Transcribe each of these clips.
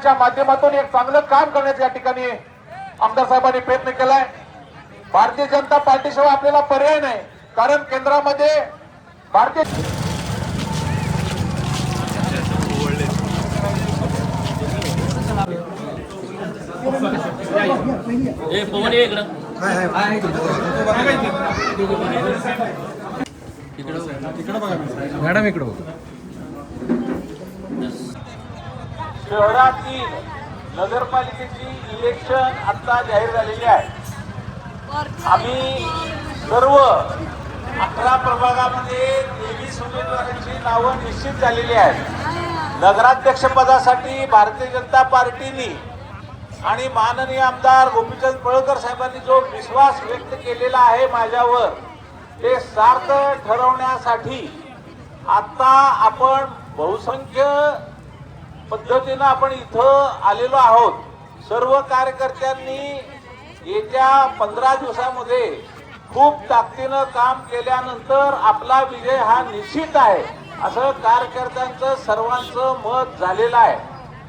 पक्षाच्या माध्यमातून एक चांगलं काम करण्याचा या ठिकाणी आमदार साहेबांनी प्रयत्न केलाय. भारतीय जनता पार्टीशिवाय आपल्याला पर्याय नाही. कारण केंद्रामध्ये भारतीय ए पवन ये इकडं मॅडम इकडं. शहरातील नगरपालिकेची इलेक्शन आता जाहीर झालेली आहे. आम्ही सर्व अकरा प्रभागामध्ये तेवीस उमेदवारांची नावं निश्चित झालेली आहेत. नगराध्यक्षपदासाठी भारतीय जनता पार्टीनी आणि माननीय आमदार गोपीचंद पळकर साहेबांनी जो विश्वास व्यक्त केलेला आहे माझ्यावर ते सार्थ ठरवण्यासाठी आता आपण बहुसंख्य पद्धतीनं आपण इथं आलेलो आहोत. सर्व कार्यकर्त्यांनी येत्या पंधरा दिवसामध्ये खूप ताकदीनं काम केल्यानंतर आपला विजय हा निश्चित आहे असं कार्यकर्त्यांचं सर्वांचं मत झालेलं आहे.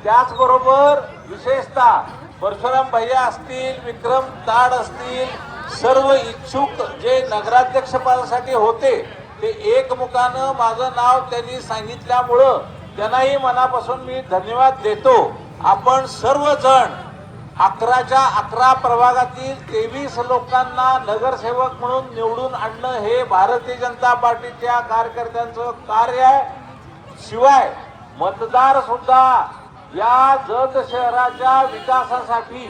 त्याचबरोबर विशेषतः परशुराम भैया असतील विक्रम ताड असतील सर्व इच्छुक जे नगराध्यक्षपदासाठी होते ते एकमुखानं माझं नाव त्यांनी सांगितल्यामुळं त्यांनाही मनापासून मी धन्यवाद देतो. आपण सर्वजण अकराच्या अकरा प्रभागातील तेवीस लोकांना नगरसेवक म्हणून निवडून आणणं हे भारतीय जनता पार्टीच्या कार्यकर्त्यांचं कार्य आहे. शिवाय मतदार सुद्धा या जत शहराच्या विकासासाठी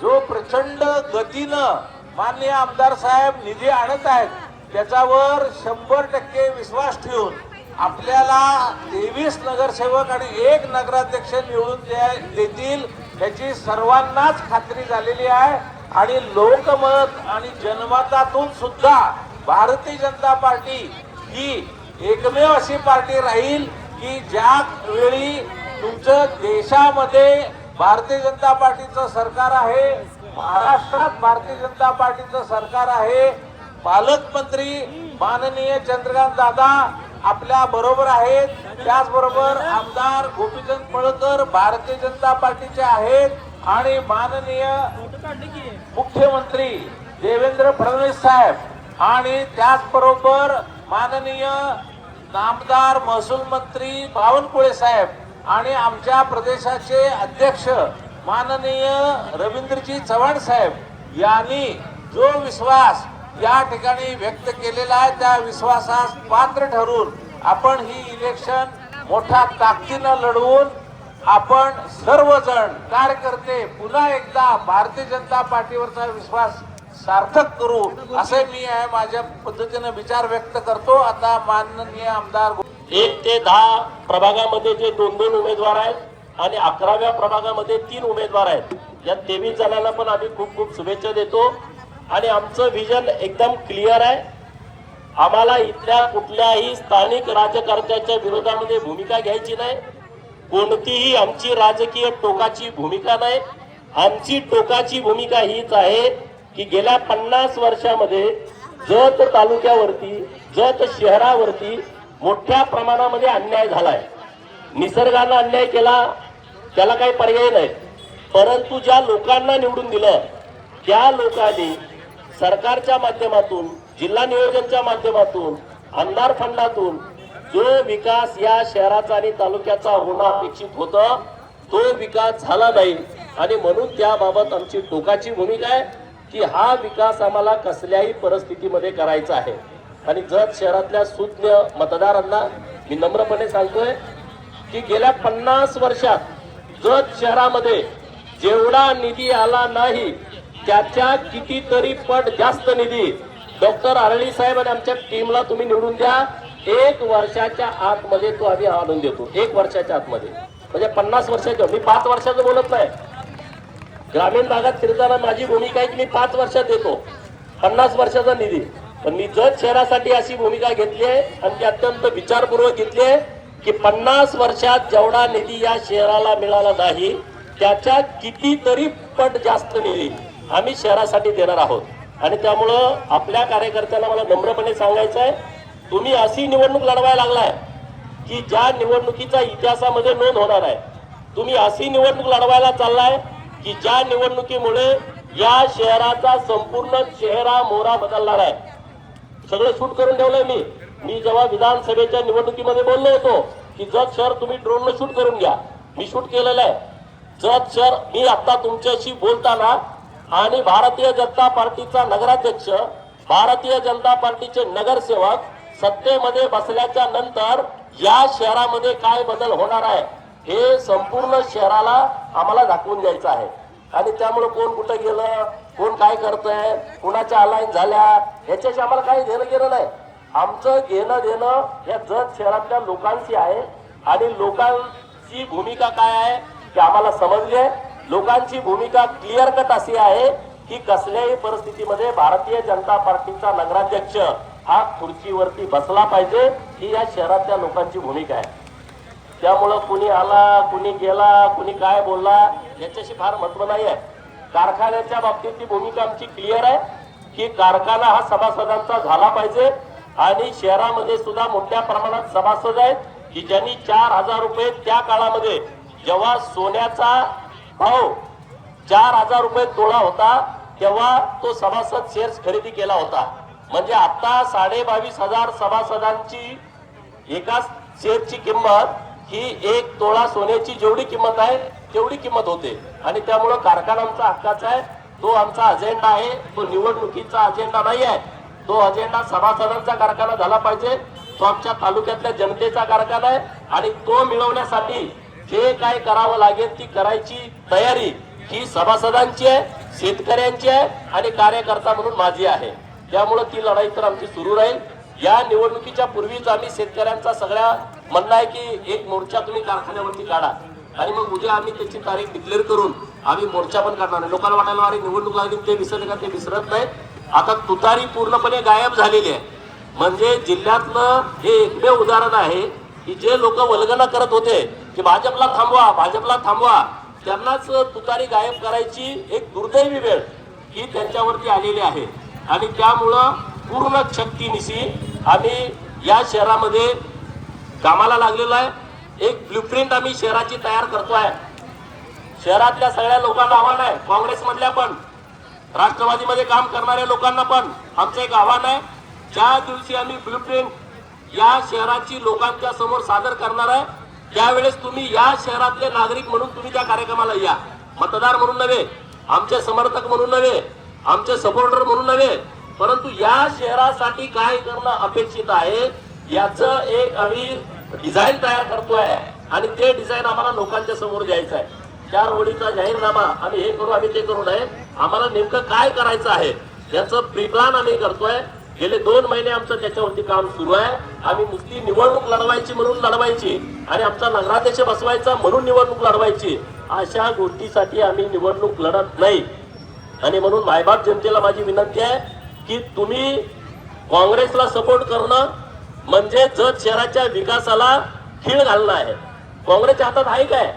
जो प्रचंड गतीनं माननीय आमदार साहेब निधी आणत आहेत त्याच्यावर शंभर टक्के विश्वास ठेवून आपल्याला तेवीस नगरसेवक आणि एक नगराध्यक्ष निवडून देतील याची सर्वांनाच खात्री झालेली आहे. आणि लोकमत आणि जनमतातून सुद्धा भारतीय जनता पार्टी ही एकमेव अशी पार्टी राहील की ज्या वेळी तुमचं देशामध्ये भारतीय जनता पार्टीचं सरकार आहे महाराष्ट्रात भारतीय जनता पार्टीचं सरकार आहे पालकमंत्री माननीय चंद्रकांत दादा आपल्या बरोबर आहेत. त्याचबरोबर आमदार गोपीचंद पळकर भारतीय जनता पार्टीचे आहेत आणि माननीय मुख्यमंत्री देवेंद्र फडणवीस साहेब आणि त्याचबरोबर माननीय नामदार महसूल मंत्री बावनकुळे साहेब आणि आमच्या प्रदेशाचे अध्यक्ष माननीय रवींद्रजी चव्हाण साहेब यांनी जो विश्वास या ठिकाणी व्यक्त केलेला आहे. त्या विश्वासास पात्र ठरून आपण ही इलेक्शन मोठ्या ताकदीनं लढवून आपण सर्वजण कार्यकर्ते पुन्हा एकदा भारतीय जनता पार्टीवरचा विश्वास सार्थक करू असे मी आहे. माझ्या पद्धतीने विचार व्यक्त करतो. आता माननीय आमदार एक ते दहा प्रभागामध्ये जे दोन दोन उमेदवार आहेत आणि अकराव्या प्रभागामध्ये तीन उमेदवार आहेत. या तेवीस जणांना पण आम्ही खूप खूप शुभेच्छा देतो. आणि आमचं व्हिजन एकदम क्लिअर आहे. आम्हाला इथल्या कुठल्याही स्थानिक राजकारत्याच्या विरोधामध्ये भूमिका घ्यायची नाही. कोणतीही आमची राजकीय टोकाची भूमिका नाही. आमची टोकाची भूमिका हीच आहे की गेल्या पन्नास वर्षामध्ये जत तालुक्यावरती जत शहरावरती मोठ्या प्रमाणामध्ये अन्याय झालाय. निसर्गानं अन्याय केला त्याला काही पर्याय नाही परंतु ज्या लोकांना निवडून दिलं त्या लोकांनी सरकारच्या माध्यमातून जिल्हा नियोजनच्या माध्यमातून आमदार फंडातून जो विकास या शहराचा आणि तालुक्याचा होणं अपेक्षित होतं तो विकास झाला नाही. आणि म्हणून त्याबाबत आमची टोकाची भूमिका आहे की हा विकास आम्हाला कसल्याही परिस्थितीमध्ये करायचा आहे. आणि जत शहरातल्या सुज्ञ मतदारांना मी नम्रपणे सांगतोय की गेल्या पन्नास वर्षात जत शहरामध्ये जेवढा निधी आला नाही त्याच्या कितीतरी पट जास्त निधी. डॉक्टर आरळी साहेब आणि आमच्या टीमला तुम्ही निवडून द्या. एक वर्षाच्या आतमध्ये तो आम्ही आणून देतो. एक वर्षाच्या आतमध्ये. म्हणजे पन्नास वर्षाच्या. मी पाच वर्षाचं बोलत नाही. ग्रामीण भागात फिरताना माझी भूमिका आहे की मी पाच वर्षात देतो. पन्नास वर्षाचा निधी. पण मी जत शहरासाठी अशी भूमिका घेतली आहे आणि ती अत्यंत विचारपूर्वक घेतली आहे की पन्नास वर्षात जेवढा निधी या शहराला मिळाला नाही त्याच्या कितीतरी पट जास्त निधी. आम्ही शहरासाठी देणार आहोत. आणि त्यामुळं आपल्या कार्यकर्त्यांना मला नम्रपणे सांगायचं आहे तुम्ही अशी निवडणूक लढवायला लागलाय की ज्या निवडणुकीचा इतिहासामध्ये नोंद होणार आहे तुम्ही अशी निवडणूक लढवायला चाललाय की ज्या निवडणुकीमुळे या शहराचा संपूर्ण चेहरा मोहरा बदलणार आहे. सगळं शूट करून ठेवलंय मी. मी जेव्हा विधानसभेच्या निवडणुकीमध्ये बोललो होतो की जत शहर तुम्ही ड्रोननं शूट करून घ्या. मी शूट केलेलं आहे. जत शहर मी आता तुमच्याशी बोलताना आणि भारतीय जनता पार्टीचा नगराध्यक्ष भारतीय जनता पार्टीचे नगरसेवक सत्तेमध्ये बसल्याच्या नंतर या शहरामध्ये काय बदल होणार आहे हे संपूर्ण शहराला आम्हाला दाखवून द्यायचं आहे. आणि त्यामुळे कोण कुठं गेलं कोण काय करतंय कुणाच्या अलाईन झाल्या याच्याशी आम्हाला काही घेणं गेलं नाही. आमचं घेणं देणं या जत शहरातल्या लोकांशी आहे आणि लोकांची भूमिका काय आहे ते आम्हाला समजली आहे. लोकांची भूमिका क्लिअर कट अशी आहे की कसल्याही परिस्थितीमध्ये भारतीय जनता पार्टीचा नगराध्यक्ष हा खुर्चीवरती बसला पाहिजे ही या शहरातल्या लोकांची भूमिका आहे. त्यामुळं कुणी आला कुणी गेला कुणी काय बोलला याच्याशी फार महत्त्व नाही आहे. कारखान्याच्या बाबतीत ती भूमिका आमची क्लिअर आहे की कारखाना हा सभासदांचा झाला पाहिजे आणि शहरामध्ये सुद्धा मोठ्या प्रमाणात सभासद आहेत की ज्यांनी चार हजार रुपये त्या काळामध्ये जेव्हा सोन्याचा भाव चार हजार रुपये तोळा होता तेव्हा तो सभासद शेअर्स खरेदी केला होता. म्हणजे आता साडे बावीस हजार सभासदांची एकाच शेअरची किंमत ही एक तोळा सोन्याची जेवढी किंमत आहे तेवढी किंमत होते. आणि त्यामुळं कारखाना आमचा हक्काचा आहे. तो आमचा अजेंडा आहे. तो निवडणुकीचा अजेंडा नाही आहे. तो अजेंडा सभासदांचा कारखाना झाला पाहिजे. तो आमच्या तालुक्यातल्या जनतेचा कारखाना आहे. आणि तो मिळवण्यासाठी जे काय करावं लागेल ती करायची तयारी ही सभासदांची आहे शेतकऱ्यांची आहे आणि कार्यकर्ता म्हणून माझी आहे. त्यामुळं ती लढाई तर आमची सुरू राहील. या निवडणुकीच्या पूर्वीच आम्ही शेतकऱ्यांचा सगळ्या म्हणणं आहे की एक मोर्चा तुम्ही कारखान्यावरती काढा. आणि मग उद्या आम्ही त्याची तारीख डिक्लेअर करून आम्ही मोर्चा पण काढणार आहे लोकांना वाटायला अरे निवडणूक लागली ते विसरले का ते विसरत नाही. आता तुतारी पूर्णपणे गायब झालेली आहे. म्हणजे जिल्ह्यातलं हे एकमेव उदाहरण आहे की जे लोक वल्गना करत होते की भाजपला थांबवा भाजपला थांबवा. त्यांनाच तुतारी गायब करायची एक दुर्दैवी वेळ ही त्यांच्यावरती आलेली आहे. आणि त्यामुळं पूर्ण शक्तीनिशी आम्ही या शहरामध्ये कामाला लागलेलो आहे. एक ब्ल्यूप्रिंट आम्ही शहराची तयार करतो आहे शहरातल्या सगळ्या लोकांना आव्हान आहे. काँग्रेसमधल्या पण राष्ट्रवादीमध्ये काम करणाऱ्या लोकांना पण आमचं एक आव्हान आहे. ज्या दिवशी आम्ही ब्ल्यूप्रिंट या शहराची लोकांच्या समोर सादर करणार आहे त्यावेळेस तुम्ही या शहरातले नागरिक म्हणून तुम्ही त्या कार्यक्रमाला या. मतदार म्हणून नव्हे आमचे समर्थक म्हणून नव्हे आमचे सपोर्टर म्हणून नव्हे परंतु या शहरासाठी काय करणं अपेक्षित आहे याचं एक आम्ही डिझाईन तयार करतोय आणि ते डिझाईन आम्हाला लोकांच्या समोर द्यायचं आहे. चार ओळीचा जाहीरनामा आम्ही हे करू आम्ही ते करू नये. आम्हाला नेमकं काय करायचं आहे याचं प्री प्लॅन आम्ही करतोय. गेले दोन महिने आमचं त्याच्यावरती काम सुरू आहे. आम्ही नुसती निवडणूक लढवायची म्हणून लढवायची आणि आमचा नगराध्यक्ष बसवायचा म्हणून निवडणूक लढवायची. अशा गोष्टीसाठी आम्ही निवडणूक लढत नाही. आणि म्हणून मायबाप जनतेला माझी विनंती आहे की तुम्ही काँग्रेसला सपोर्ट करणं म्हणजे जत शहराच्या विकासाला खीळ घालणं आहे. काँग्रेसच्या हातात आहे काय?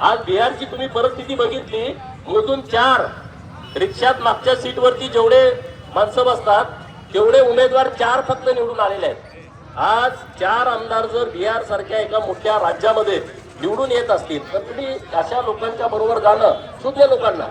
आज बिहारची तुम्ही परिस्थिती बघितली मधून चार रिक्षात मागच्या सीटवरती जेवढे माणसं बसतात तेवढे उमेदवार चार फक्त निवडून आलेले आहेत. आज चार आमदार जर बिहार सारख्या एका मोठ्या राज्यामध्ये निवडून येत असतील तर तुम्ही अशा लोकांच्या बरोबर जाणं सुज्ञ लोकांना.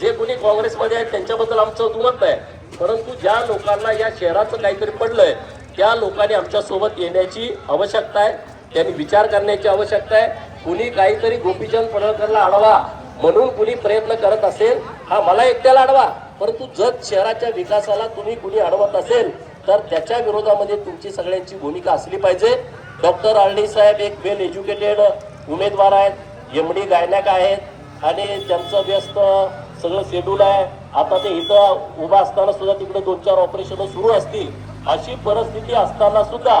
जे कोणी काँग्रेसमध्ये आहेत त्यांच्याबद्दल आमचं दुमत नाही परंतु ज्या लोकांना या शहराचं काहीतरी पडलंय त्या लोकांनी आमच्यासोबत येण्याची आवश्यकता आहे. त्यांनी विचार करण्याची आवश्यकता आहे. कुणी काहीतरी गोपीचंद पडळकरला अडवा म्हणून कुणी प्रयत्न करत असेल हा मला एकट्याला अडवा. परंतु जत शहराच्या विकासाला तुम्ही कुणी अडवत असेल तर त्याच्या विरोधामध्ये तुमची सगळ्यांची भूमिका असली पाहिजे. डॉक्टर आळणी साहेब एक वेल एज्युकेटेड उमेदवार आहेत एमडी गायनाक आहेत आणि त्यांचं व्यस्त सगळं शेड्यूल आहे. आता ते इथं उभा असताना सुद्धा तिकडे दोन चार ऑपरेशन सुरू असतील. अशी परिस्थिती असताना सुद्धा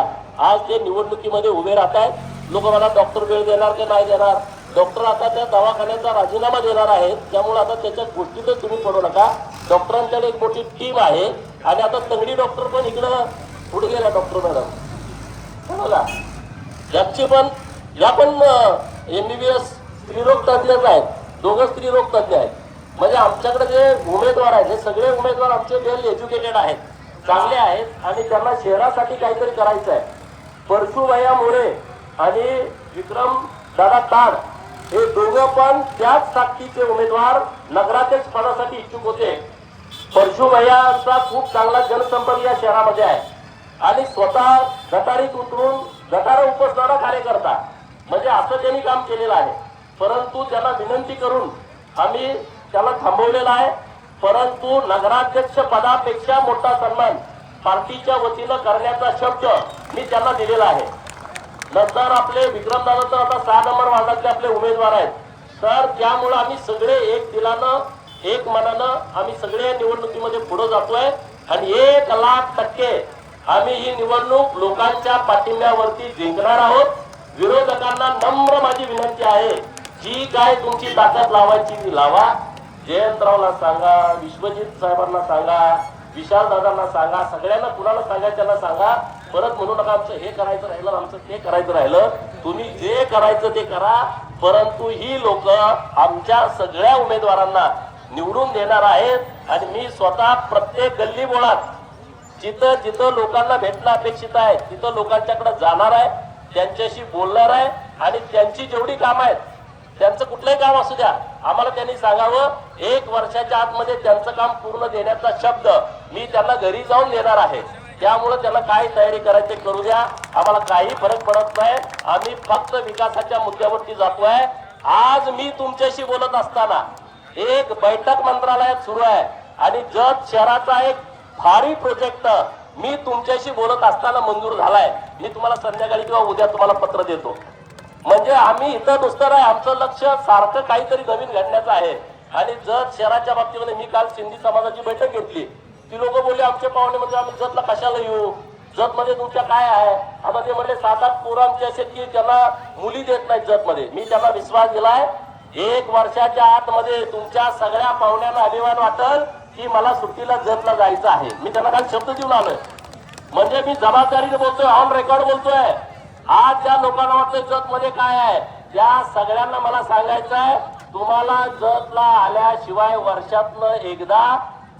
आज ते निवडणुकीमध्ये उभे राहत आहेत लोक मला डॉक्टर वेळ देणार की नाही देणार? डॉक्टर आता त्या दवाखान्याचा राजीनामा देणार आहेत. त्यामुळे आता त्याच्या गोष्टीतच तुम्ही पडू नका. डॉक्टरांच्याकडे एक मोठी टीम आहे. आणि आता तंगडी डॉक्टर पण इकडं पुढे गेला डॉक्टर मॅडम. बघा याची पण या पण एम बी बी एस स्त्रीरोग तज्ञच आहेत. दोघं स्त्रीरोग तज्ञ आहेत. म्हणजे आमच्याकडे जे उमेदवार आहेत हे सगळे उमेदवार आमचे वेल एज्युकेटेड आहेत. चांगले आहेत. आणि त्यांना शहरासाठी काहीतरी करायचं आहे परशुभया मोरे आणि विक्रम दादा ताड हे दोघं पण त्याच ताकदीचे उमेदवार नगराध्यक्ष पदासाठी इच्छुक होते. परशु खूप चांगला जनसंपर्क या शहरामध्ये आहे. आणि स्वतः गटारीत उतरून गटार उपसणारा कार्यकर्ता. म्हणजे असं त्यांनी काम केलेलं आहे. परंतु त्याला विनंती करून आम्ही त्याला थांबवलेला आहे. परंतु नगराध्यक्ष पदापेक्षा मोठा सन्मान पार्टीच्या वतीनं करण्याचा शब्द मी त्यांना दिलेला आहे. नंतर आपले विक्रम दादा तर आता सहा नंबर वार्डातले आपले उमेदवार आहेत. तर त्यामुळं आम्ही सगळे एक दिलानं एक मनानं आम्ही सगळे निवडणुकीमध्ये पुढे जातोय. आणि एक लाख टक्के आम्ही ही निवडणूक लोकांच्या पाठिंब्यावरती जिंकणार आहोत. विरोधकांना नम्र माझी विनंती आहे जी काय तुमची ताकद लावायची ती लावा. जयंतरावला सांगा विश्वजित साहेबांना सांगा विशाल दादांना सांगा सगळ्यांना कुणाला सांगायच्याला सांगा. परत म्हणू नका आमचं हे करायचं राहिलं आमचं ते करायचं राहिलं. तुम्ही जे करायचं ते करा परंतु ही लोक आमच्या सगळ्या उमेदवारांना निवडून देणार आहेत आणि मी स्वतः प्रत्येक गल्ली बोळात जिथं जिथं लोकांना भेटणं अपेक्षित आहे तिथं लोकांच्याकडे जाणार आहे त्यांच्याशी बोलणार आहे आणि त्यांची जेवढी कामं आहेत त्यांचं कुठलंही काम असू द्या आम्हाला त्यांनी सांगावं एक वर्षाच्या आतमध्ये त्यांचं काम पूर्ण देण्याचा शब्द मी त्यांना घरी जाऊन देणार आहे. त्यामुळे त्यांना काय तयारी करायची करू द्या. आम्हाला काही फरक पडत नाही. आम्ही फक्त विकासाच्या मुद्द्यावरती जातोय. आज मी तुमच्याशी बोलत असताना एक बैठक मंत्रालयात सुरू आहे. आणि जत शहराचा एक भारी प्रोजेक्ट मी तुमच्याशी बोलत असताना मंजूर झालाय. मी तुम्हाला संध्याकाळी किंवा उद्या तुम्हाला पत्र देतो. म्हणजे आम्ही इथं नुसतं आहे आमचं लक्ष सारखं काहीतरी नवीन घडण्याचं आहे. आणि जत शहराच्या बाबतीमध्ये मी काल सिंधी समाजाची बैठक घेतली. ती लोक बोलले आमच्या पाहुणे म्हणजे आम्ही जतला कशाला येऊ? जत मध्ये तुमच्या काय आहे? आता ते म्हणले सात आठ पोरं आमची की त्यांना मुली देत नाहीत जत मध्ये. मी त्यांना विश्वास दिलाय एक वर्षाच्या आतमध्ये तुमच्या सगळ्या पाहुण्यांना अभिमान वाटल की मला सुट्टीला जतला जायचं आहे. मी त्यांना काल शब्द देऊन आलोय. म्हणजे मी जबाबदारीने बोलतोय ऑन रेकॉर्ड बोलतोय. आज ज्या लोकांना वाटतंय जत मध्ये काय आहे त्या सगळ्यांना मला सांगायचं आहे तुम्हाला जतला आल्याशिवाय वर्षातनं एकदा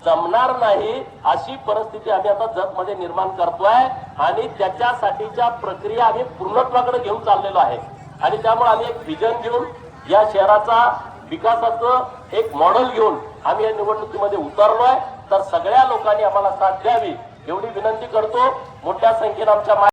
जमणार नाही अशी परिस्थिती आम्ही आता जगमध्ये निर्माण करतोय आणि त्याच्यासाठीच्या प्रक्रिया आम्ही पूर्णत्वाकडे घेऊन चाललेलो आहे. आणि त्यामुळे आम्ही एक विजन घेऊन या शहराचा विकासाचं एक मॉडेल घेऊन आम्ही या निवडणुकीमध्ये उतरलोय. तर सगळ्या लोकांनी आम्हाला साथ द्यावी एवढी विनंती करतो. मोठ्या संख्येनं आमच्या